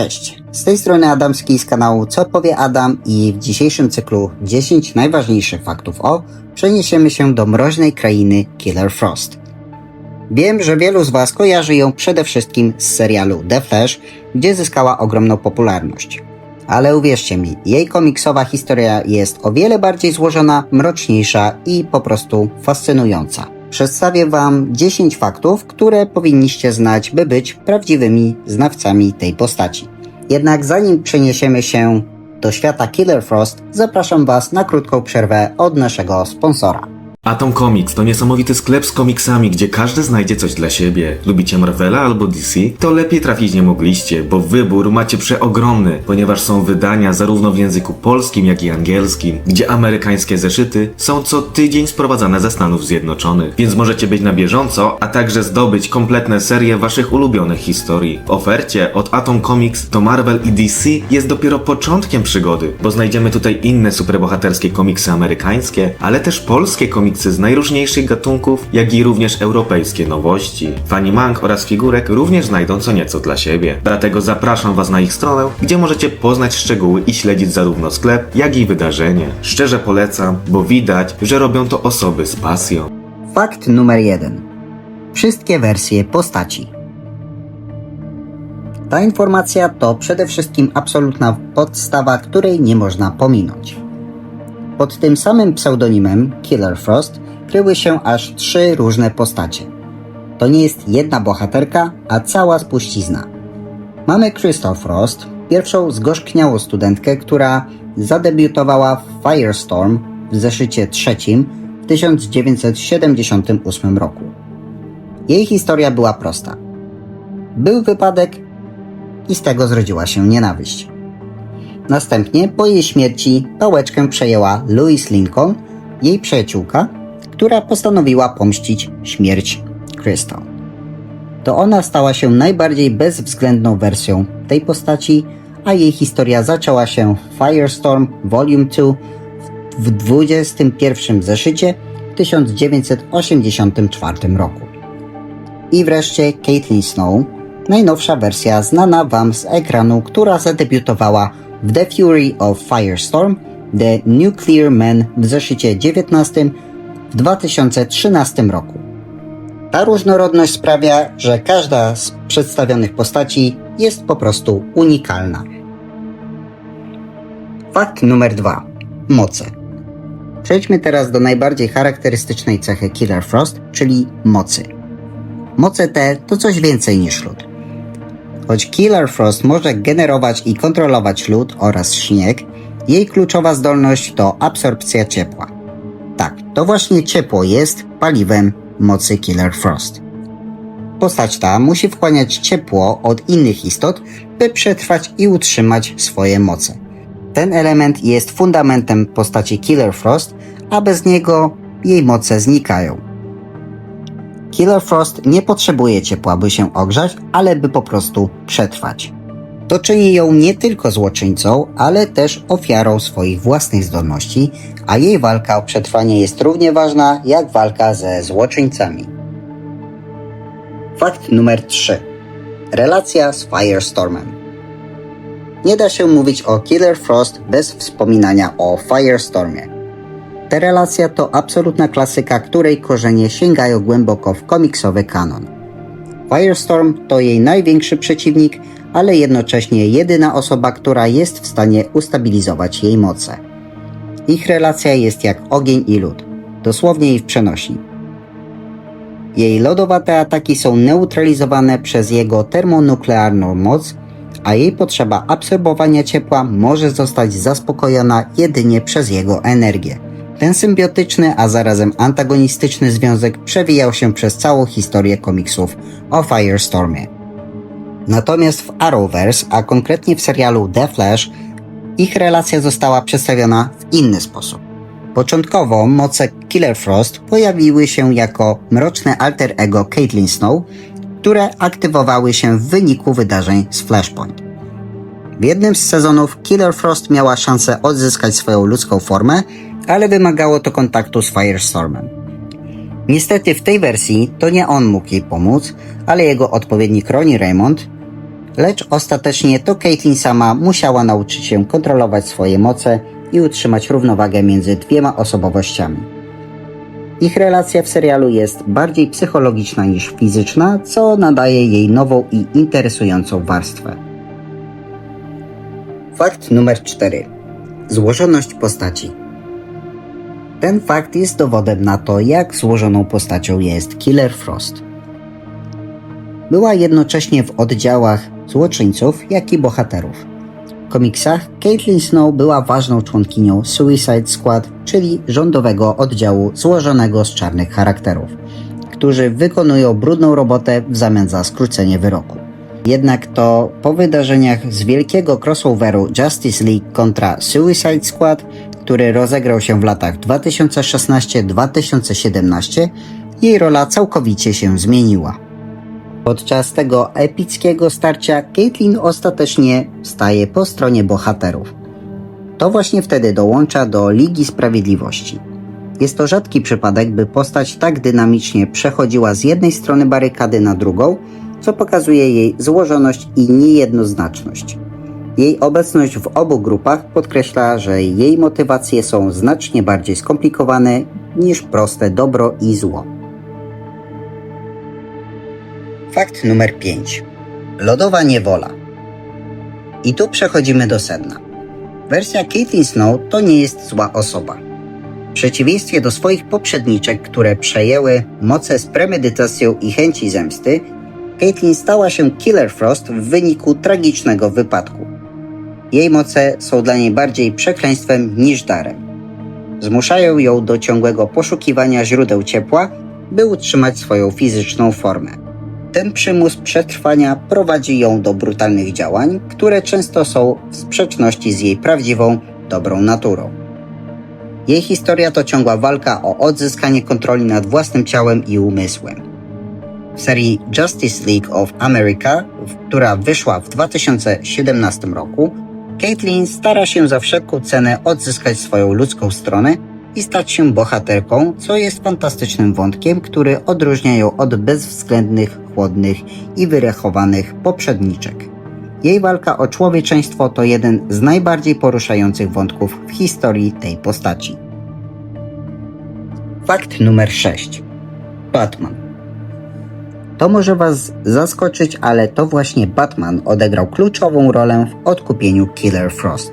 Cześć, z tej strony Adamski z kanału Co powie Adam i w dzisiejszym cyklu 10 najważniejszych faktów o przeniesiemy się do mroźnej krainy Killer Frost. Wiem, że wielu z Was kojarzy ją przede wszystkim z serialu The Flash, gdzie zyskała ogromną popularność. Ale uwierzcie mi, jej komiksowa historia jest o wiele bardziej złożona, mroczniejsza i po prostu fascynująca. Przedstawię Wam 10 faktów, które powinniście znać, by być prawdziwymi znawcami tej postaci. Jednak zanim przeniesiemy się do świata Killer Frost, zapraszam Was na krótką przerwę od naszego sponsora. Atom Comics to niesamowity sklep z komiksami, gdzie każdy znajdzie coś dla siebie. Lubicie Marvela albo DC? To lepiej trafić nie mogliście, bo wybór macie przeogromny, ponieważ są wydania zarówno w języku polskim, jak i angielskim, gdzie amerykańskie zeszyty są co tydzień sprowadzane ze Stanów Zjednoczonych, więc możecie być na bieżąco, a także zdobyć kompletne serie waszych ulubionych historii. W ofercie od Atom Comics do Marvel i DC jest dopiero początkiem przygody, bo znajdziemy tutaj inne superbohaterskie komiksy amerykańskie, ale też polskie komiksy z najróżniejszych gatunków, jak i również europejskie nowości. Fani mang oraz figurek również znajdą co nieco dla siebie. Dlatego zapraszam Was na ich stronę, gdzie możecie poznać szczegóły i śledzić zarówno sklep, jak i wydarzenie. Szczerze polecam, bo widać, że robią to osoby z pasją. Fakt numer 1. Wszystkie wersje postaci. Ta informacja to przede wszystkim absolutna podstawa, której nie można pominąć. Pod tym samym pseudonimem Killer Frost kryły się aż trzy różne postacie. To nie jest jedna bohaterka, a cała spuścizna. Mamy Crystal Frost, pierwszą zgorzkniałą studentkę, która zadebiutowała w Firestorm w zeszycie trzecim w 1978 roku. Jej historia była prosta. Był wypadek i z tego zrodziła się nienawiść. Następnie po jej śmierci pałeczkę przejęła Louise Lincoln, jej przyjaciółka, która postanowiła pomścić śmierć Crystal. To ona stała się najbardziej bezwzględną wersją tej postaci, a jej historia zaczęła się w Firestorm Volume 2 w 21 zeszycie w 1984 roku. I wreszcie Caitlin Snow, najnowsza wersja znana Wam z ekranu, która zadebiutowała w The Fury of Firestorm, The Nuclear Man w zeszycie 19 w 2013 roku. Ta różnorodność sprawia, że każda z przedstawionych postaci jest po prostu unikalna. Fakt numer 2. Moce. Przejdźmy teraz do najbardziej charakterystycznej cechy Killer Frost, czyli mocy. Moce te to coś więcej niż lód. Choć Killer Frost może generować i kontrolować lód oraz śnieg, jej kluczowa zdolność to absorpcja ciepła. Tak, to właśnie ciepło jest paliwem mocy Killer Frost. Postać ta musi wchłaniać ciepło od innych istot, by przetrwać i utrzymać swoje moce. Ten element jest fundamentem postaci Killer Frost, a bez niego jej moce znikają. Killer Frost nie potrzebuje ciepła, by się ogrzać, ale by po prostu przetrwać. To czyni ją nie tylko złoczyńcą, ale też ofiarą swoich własnych zdolności, a jej walka o przetrwanie jest równie ważna jak walka ze złoczyńcami. Fakt numer 3. Relacja z Firestormem. Nie da się mówić o Killer Frost bez wspominania o Firestormie. Ta relacja to absolutna klasyka, której korzenie sięgają głęboko w komiksowy kanon. Firestorm to jej największy przeciwnik, ale jednocześnie jedyna osoba, która jest w stanie ustabilizować jej moce. Ich relacja jest jak ogień i lód, dosłownie i w przenośni. Jej lodowate ataki są neutralizowane przez jego termonuklearną moc, a jej potrzeba absorbowania ciepła może zostać zaspokojona jedynie przez jego energię. Ten symbiotyczny, a zarazem antagonistyczny związek przewijał się przez całą historię komiksów o Firestormie. Natomiast w Arrowverse, a konkretnie w serialu The Flash, ich relacja została przedstawiona w inny sposób. Początkowo moce Killer Frost pojawiły się jako mroczne alter ego Caitlin Snow, które aktywowały się w wyniku wydarzeń z Flashpoint. W jednym z sezonów Killer Frost miała szansę odzyskać swoją ludzką formę, ale wymagało to kontaktu z Firestormem. Niestety w tej wersji to nie on mógł jej pomóc, ale jego odpowiednik Ronnie Raymond, Lecz ostatecznie to Caitlyn sama musiała nauczyć się kontrolować swoje moce i utrzymać równowagę między dwiema osobowościami. Ich relacja w serialu jest bardziej psychologiczna niż fizyczna, co nadaje jej nową i interesującą warstwę. Fakt numer 4. Złożoność postaci. Ten fakt jest dowodem na to, jak złożoną postacią jest Killer Frost. Była jednocześnie w oddziałach złoczyńców, jak i bohaterów. W komiksach Caitlin Snow była ważną członkinią Suicide Squad, czyli rządowego oddziału złożonego z czarnych charakterów, którzy wykonują brudną robotę w zamian za skrócenie wyroku. Jednak to po wydarzeniach z wielkiego crossoveru Justice League kontra Suicide Squad, który rozegrał się w latach 2016-2017, jej rola całkowicie się zmieniła. Podczas tego epickiego starcia Caitlyn ostatecznie staje po stronie bohaterów. To właśnie wtedy dołącza do Ligi Sprawiedliwości. Jest to rzadki przypadek, by postać tak dynamicznie przechodziła z jednej strony barykady na drugą, co pokazuje jej złożoność i niejednoznaczność. Jej obecność w obu grupach podkreśla, że jej motywacje są znacznie bardziej skomplikowane niż proste dobro i zło. Fakt numer 5. Lodowa niewola. I tu przechodzimy do sedna. Wersja Caitlyn Snow to nie jest zła osoba. W przeciwieństwie do swoich poprzedniczek, które przejęły moce z premedytacją i chęci zemsty, Caitlyn stała się Killer Frost w wyniku tragicznego wypadku. Jej moce są dla niej bardziej przekleństwem niż darem. Zmuszają ją do ciągłego poszukiwania źródeł ciepła, by utrzymać swoją fizyczną formę. Ten przymus przetrwania prowadzi ją do brutalnych działań, które często są w sprzeczności z jej prawdziwą, dobrą naturą. Jej historia to ciągła walka o odzyskanie kontroli nad własnym ciałem i umysłem. W serii Justice League of America, która wyszła w 2017 roku, Caitlyn stara się za wszelką cenę odzyskać swoją ludzką stronę i stać się bohaterką, co jest fantastycznym wątkiem, który odróżnia ją od bezwzględnych, chłodnych i wyrechowanych poprzedniczek. Jej walka o człowieczeństwo to jeden z najbardziej poruszających wątków w historii tej postaci. Fakt numer 6. Batman. To może Was zaskoczyć, ale to właśnie Batman odegrał kluczową rolę w odkupieniu Killer Frost.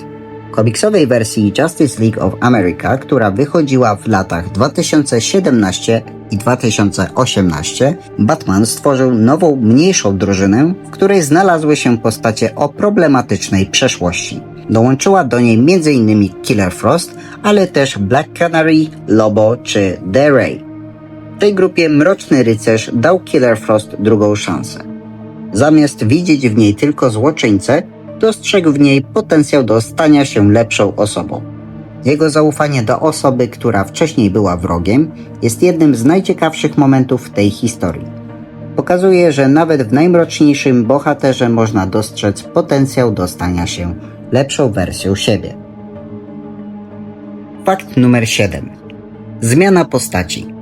Komiksowej wersji Justice League of America, która wychodziła w latach 2017 i 2018, Batman stworzył nową, mniejszą drużynę, w której znalazły się postacie o problematycznej przeszłości. Dołączyła do niej m.in. Killer Frost, ale też Black Canary, Lobo czy The Ray. Tej grupie Mroczny Rycerz dał Killer Frost drugą szansę. Zamiast widzieć w niej tylko złoczyńcę, dostrzegł w niej potencjał do stania się lepszą osobą. Jego zaufanie do osoby, która wcześniej była wrogiem, jest jednym z najciekawszych momentów w tej historii. Pokazuje, że nawet w najmroczniejszym bohaterze można dostrzec potencjał do stania się lepszą wersją siebie. Fakt numer 7. Zmiana postaci.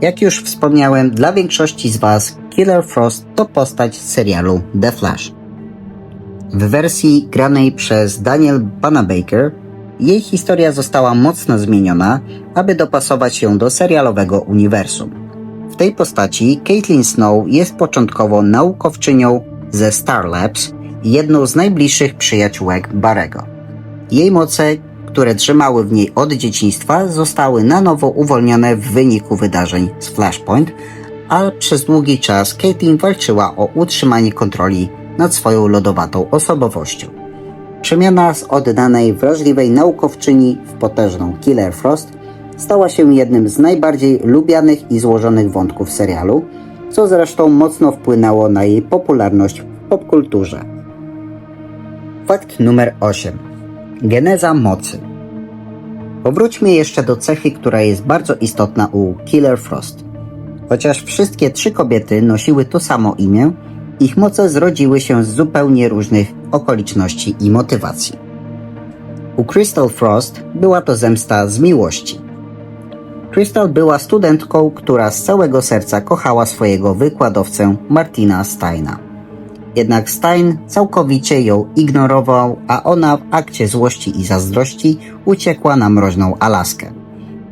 Jak już wspomniałem, dla większości z Was Killer Frost to postać z serialu The Flash. W wersji granej przez Daniel Panabaker jej historia została mocno zmieniona, aby dopasować ją do serialowego uniwersum. W tej postaci Caitlin Snow jest początkowo naukowczynią ze Star Labs jedną z najbliższych przyjaciółek Barego. Jej moce, które trzymały w niej od dzieciństwa, zostały na nowo uwolnione w wyniku wydarzeń z Flashpoint, a przez długi czas Caitlin walczyła o utrzymanie kontroli nad swoją lodowatą osobowością. Przemiana z oddanej, wrażliwej naukowczyni w potężną Killer Frost stała się jednym z najbardziej lubianych i złożonych wątków serialu, co zresztą mocno wpłynęło na jej popularność w popkulturze. Fakt numer 8. Geneza mocy. Powróćmy jeszcze do cechy, która jest bardzo istotna u Killer Frost. Chociaż wszystkie trzy kobiety nosiły to samo imię, ich moce zrodziły się z zupełnie różnych okoliczności i motywacji. U Crystal Frost była to zemsta z miłości. Crystal była studentką, która z całego serca kochała swojego wykładowcę Martina Steina. Jednak Stein całkowicie ją ignorował, a ona w akcie złości i zazdrości uciekła na mroźną Alaskę.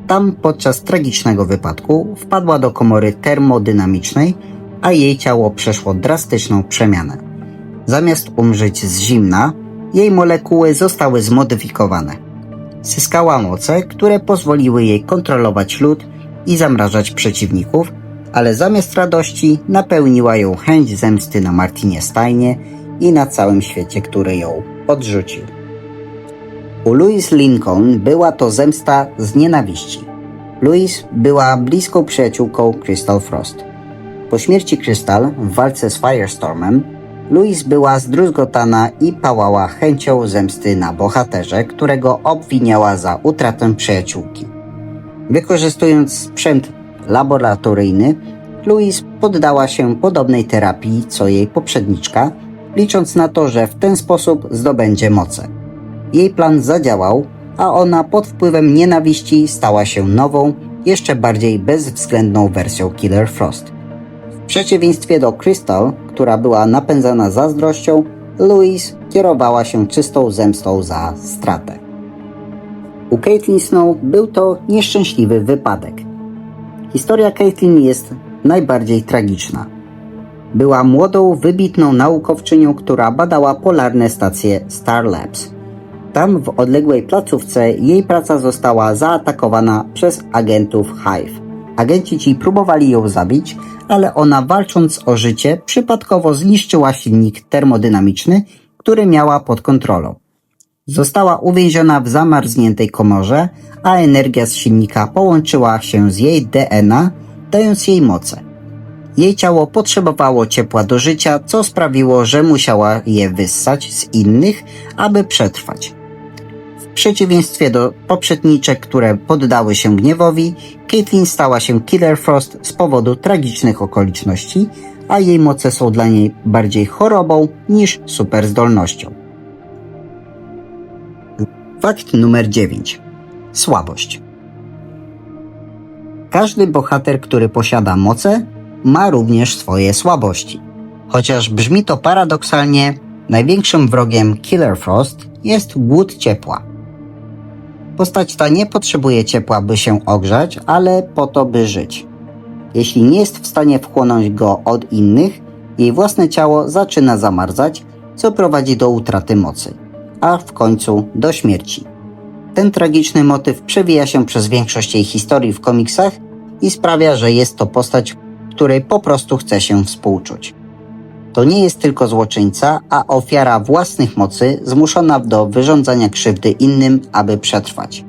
Tam podczas tragicznego wypadku wpadła do komory termodynamicznej, a jej ciało przeszło drastyczną przemianę. Zamiast umrzeć z zimna, jej molekuły zostały zmodyfikowane. Zyskała moce, które pozwoliły jej kontrolować lód i zamrażać przeciwników, ale zamiast radości napełniła ją chęć zemsty na Martinie Steinie i na całym świecie, który ją odrzucił. U Louise Lincoln była to zemsta z nienawiści. Louise była bliską przyjaciółką Crystal Frost. Po śmierci Crystal w walce z Firestormem, Louise była zdruzgotana i pałała chęcią zemsty na bohaterze, którego obwiniała za utratę przyjaciółki. Wykorzystując sprzęt laboratoryjny, Louise poddała się podobnej terapii co jej poprzedniczka, licząc na to, że w ten sposób zdobędzie moce. Jej plan zadziałał, a ona pod wpływem nienawiści stała się nową, jeszcze bardziej bezwzględną wersją Killer Frost. W przeciwieństwie do Crystal, która była napędzana zazdrością, Louise kierowała się czystą zemstą za stratę. U Caitlin Snow był to nieszczęśliwy wypadek. Historia Caitlin jest najbardziej tragiczna. Była młodą, wybitną naukowczynią, która badała polarne stacje Star Labs. Tam, w odległej placówce, jej praca została zaatakowana przez agentów Hive. Agenci ci próbowali ją zabić, ale ona walcząc o życie przypadkowo zniszczyła silnik termodynamiczny, który miała pod kontrolą. Została uwięziona w zamarzniętej komorze, a energia z silnika połączyła się z jej DNA, dając jej moce. Jej ciało potrzebowało ciepła do życia, co sprawiło, że musiała je wyssać z innych, aby przetrwać. W przeciwieństwie do poprzedniczek, które poddały się gniewowi, Caitlin stała się Killer Frost z powodu tragicznych okoliczności, a jej moce są dla niej bardziej chorobą niż superzdolnością. Fakt numer 9. Słabość. Każdy bohater, który posiada moce, ma również swoje słabości. Chociaż brzmi to paradoksalnie, największym wrogiem Killer Frost jest głód ciepła. Postać ta nie potrzebuje ciepła, by się ogrzać, ale po to, by żyć. Jeśli nie jest w stanie wchłonąć go od innych, jej własne ciało zaczyna zamarzać, co prowadzi do utraty mocy, a w końcu do śmierci. Ten tragiczny motyw przewija się przez większość jej historii w komiksach i sprawia, że jest to postać, której po prostu chce się współczuć. To nie jest tylko złoczyńca, a ofiara własnych mocy zmuszona do wyrządzania krzywdy innym, aby przetrwać.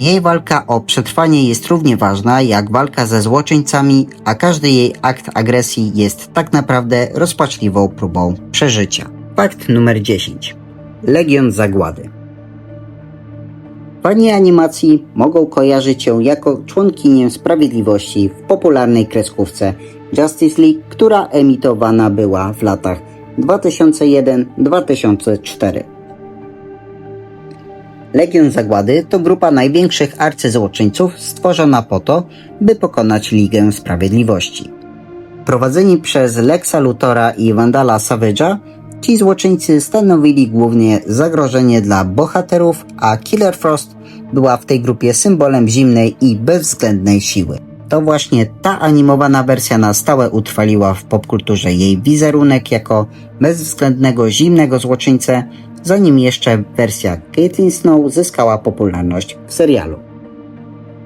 Jej walka o przetrwanie jest równie ważna jak walka ze złoczyńcami, a każdy jej akt agresji jest tak naprawdę rozpaczliwą próbą przeżycia. Fakt numer 10. Legion Zagłady. Fani animacji mogą kojarzyć ją jako członkinię Sprawiedliwości w popularnej kreskówce Justice League, która emitowana była w latach 2001-2004. Legion Zagłady to grupa największych arcyzłoczyńców stworzona po to, by pokonać Ligę Sprawiedliwości. Prowadzeni przez Lexa Luthora i Vandala Savage'a, ci złoczyńcy stanowili głównie zagrożenie dla bohaterów, a Killer Frost była w tej grupie symbolem zimnej i bezwzględnej siły. To właśnie ta animowana wersja na stałe utrwaliła w popkulturze jej wizerunek jako bezwzględnego zimnego złoczyńcę, zanim jeszcze wersja Caitlin Snow zyskała popularność w serialu.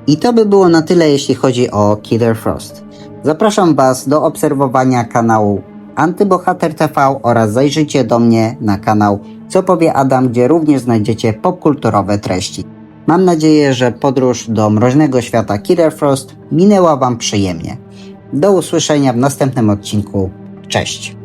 I to by było na tyle, jeśli chodzi o Killer Frost. Zapraszam Was do obserwowania kanału Antybohater TV oraz zajrzyjcie do mnie na kanał Co powie Adam, gdzie również znajdziecie popkulturowe treści. Mam nadzieję, że podróż do mroźnego świata Killer Frost minęła Wam przyjemnie. Do usłyszenia w następnym odcinku. Cześć!